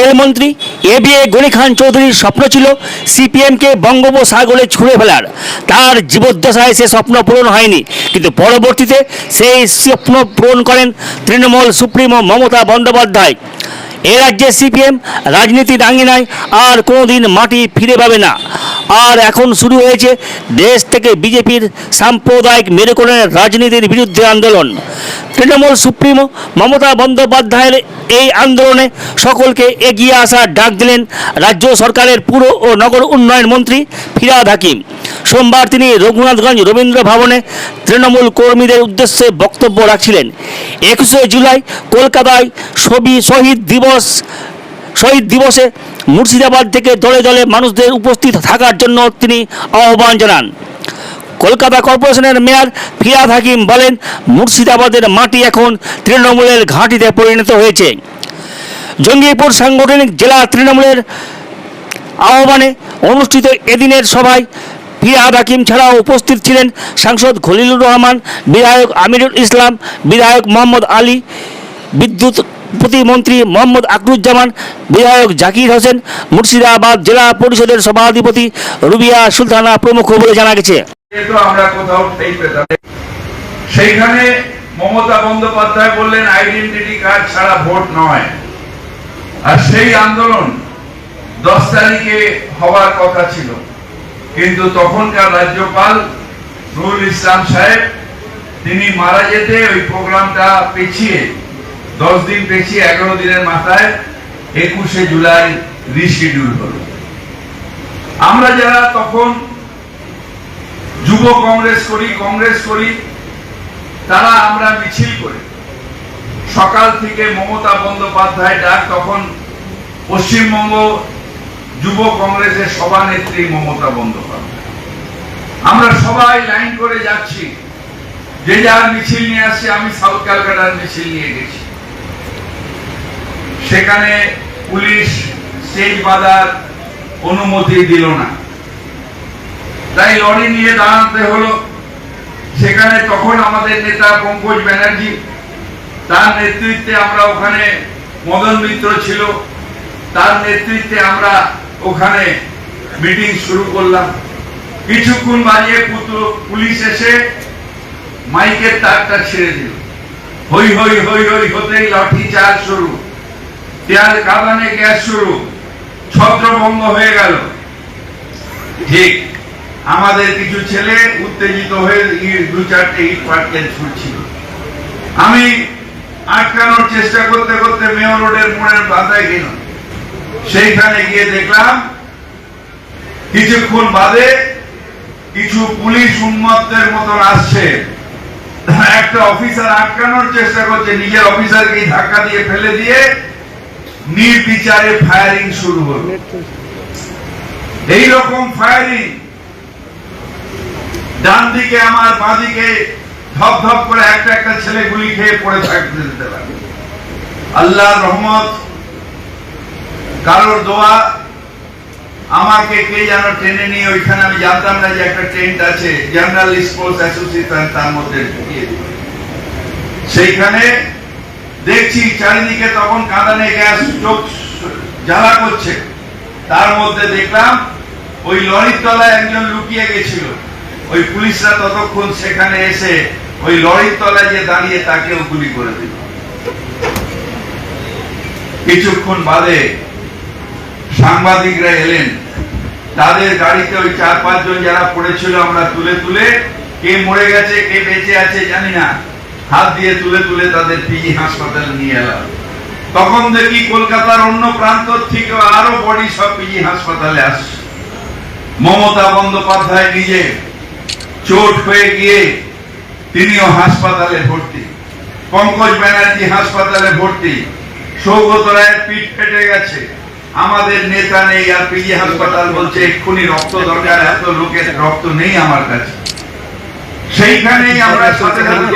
রেলমন্ত্রী A B A Gani খান চৌধুরীর স্বপ্ন ছিল সিপিএমকে বঙ্গোপসাগরে ছুঁড়ে ফেলার। তার জীবদ্দশায় সে স্বপ্ন পূরণ হয়নি, কিন্তু পরবর্তীতে সেই স্বপ্ন পূরণ করেন তৃণমূল সুপ্রিমো মমতা বন্দ্যোপাধ্যায়। এ রাজ্যে সিপিএম রাজনীতির নাই আর কোনোদিন মাটি ফিরে পাবে না। আর এখন শুরু হয়েছে দেশ থেকে বিজেপির সাম্প্রদায়িক মেরুকরণের রাজনীতির বিরুদ্ধে আন্দোলন। তৃণমূল সুপ্রিমো মমতা বন্দ্যোপাধ্যায়ের এই আন্দোলনে সকলকে এগিয়ে আসার ডাক দিলেন রাজ্য সরকারের পুর ও নগর উন্নয়ন মন্ত্রী ফিরাদ হাকিম। সোমবার তিনি রঘুনাথগঞ্জ রবীন্দ্র ভবনে তৃণমূল কর্মীদের উদ্দেশ্যে বক্তব্য রাখছিলেন। একুশে জুলাই কলকাতায় ছবি শহীদ দিবস শহীদ দিবসে মুর্শিদাবাদ থেকে দলে দলে মানুষদের উপস্থিত থাকার জন্য তিনি আহ্বান জানান। কলকাতা কর্পোরেশনের মেয়র ফিরাদ হাকিম বলেন, মুর্শিদাবাদের মাটি এখন তৃণমূলের ঘাঁটিতে পরিণত হয়েছে। জঙ্গিপুর সাংগঠনিক জেলা তৃণমূলের আহ্বানে অনুষ্ঠিত এদিনের সভায় ফিরাদ হাকিম ছাড়াও উপস্থিত ছিলেন সাংসদ খলিলুর রহমান, বিধায়ক আমিরুল ইসলাম, বিধায়ক মোহাম্মদ আলী, বিদ্যুৎ প্রতিমন্ত্রী মোহাম্মদ আকরুজ্জামান বিধায়ক জাকির হোসেন, মুর্শিদাবাদ জেলা পরিষদের সভাধিপতি রুবিয়া সুলতানা প্রমুখ বলে জানা গেছে। সেইখানে মমতা বন্দ্যোপাধ্যায় বললেন কার্ড ছাড়া ভোট নয় আর সেই আন্দোলন দশ তারিখে হওয়ার কথা ছিল কিন্তু তখনকার রাজ্যপাল নুরুল ইসলাম সাহেব, তিনি মারা যেতে ওই প্রোগ্রামটা পেছিয়ে দশ দিন পেছিয়ে এগারো দিনের মাথায় একুশে জুলাই রিশিডিউল হলো। আমরা যারা তখন যুব কংগ্রেস করি কংগ্রেস করি, তারা আমরা মিছিল করে। সকাল থেকে মমতা বন্দ্যোপাধ্যায় ডাক, তখন পশ্চিমবঙ্গ যুব কংগ্রেসের সভানেত্রী মমতা বন্দ্যোপাধ্যায়। আমরা সবাই লাইন করে যাচ্ছি। যে যার মিছিল নিয়ে আসছে, আমি সাউথ ক্যালকাটার মিছিল নিয়ে গেছি। সেখানে পুলিশ স্টেজ বাঁধার অনুমতি দিল না। তাই লরি নিয়ে দাঁড়াতে হলো। সেখানে তখন আমাদের নেতা পঙ্কজ ব্যানার্জি, তার নেতৃত্বে আমরা ওখানে মদন মিত্র ছিল, তার নেতৃত্বে আমরা ওখানে মিটিং শুরু করলাম। কিছুক্ষণ বাজিয়ে পুতু- পুলিশ এসে মাইকের তারটা ছেড়ে দিল। হই হই হই হই, হতেই লাঠি চার্জ শুরু। তেয়ার কাদানে গ্যাস শুরু। ছত্রভঙ্গ হয়ে গেল। ঠিক, আমাদের কিছু ছেলে উত্তেজিত হয়ে ইট দু চারটে ইট পাটকেল ছুটছিল আমি আটকানোর চেষ্টা করতে করতে মেয়র রোডের মোড়ের বাধায় গেলাম। সেইখানে গিয়ে দেখলাম, কিছুক্ষণ বাদে কিছু পুলিশ উন্মত্তের মতন আসছে। একটা অফিসার আটকানোর চেষ্টা করছে, নিজের অফিসারকে ধাক্কা দিয়ে ফেলে দিয়ে নির্বিচারে ফায়ারিং শুরু হলো। এইরকম ফায়ারিং ডান দিকে আমার বাঁ দিকে ধপ ধপ করে একটা একটা ছেলে গুলি খেয়ে পড়ে থাকতে দিতে লাগে আল্লাহর রহমত, কারোর দোয়া, আমাকে কে যেন ট্রেনে নিয়ে ওইখানে আমি জানতাম না যে একটা ট্রেন্ট আছে, জেনারেল স্পোর্টস অ্যাসোসিয়েশন তার মধ্যে সেইখানে দেখছি চারিদিকে তখন কাঁদানে গ্যাস চোখ জ্বালা করছে। তার মধ্যে দেখলাম ওই লরির তলায় একজন লুকিয়ে গেছিল। ওই পুলিশরা ততক্ষণ সেখানে এসে ওই লরির তলায় যে দাঁড়িয়ে তাকেও গুলি করে দিল। কিছুক্ষণ বাদে সাংবাদিকরা এলেন। তাদের গাড়িতে ওই চার পাঁচজন যারা পড়েছিল আমরা তুলে তুলে, কে মরে গেছে, কে বেঁচে আছে জানি না। হাত দিয়ে তুলে তুলে তাদের পিজি হাসপাতালে নিয়ে এলাম। তখন দেখি কলকাতার অন্য প্রান্ত থেকে আরও বডি সব পিজি হাসপাতালে আসছে। মমতা বন্দ্যোপাধ্যায় নিজে চোট হয়ে গিয়ে তিনিও হাসপাতালে ভর্তি। পঙ্কজ ব্যানার্জি হাসপাতালে ভর্তি। সৌগত রায়ের পিঠ ফেটে গেছে। আমাদের নেতা নেই আর পিজি হাসপাতাল বলছে, এক্ষুনি রক্ত দরকার, এত লোকের রক্ত নেই আমার কাছে। সেইখানেই আমরা আমি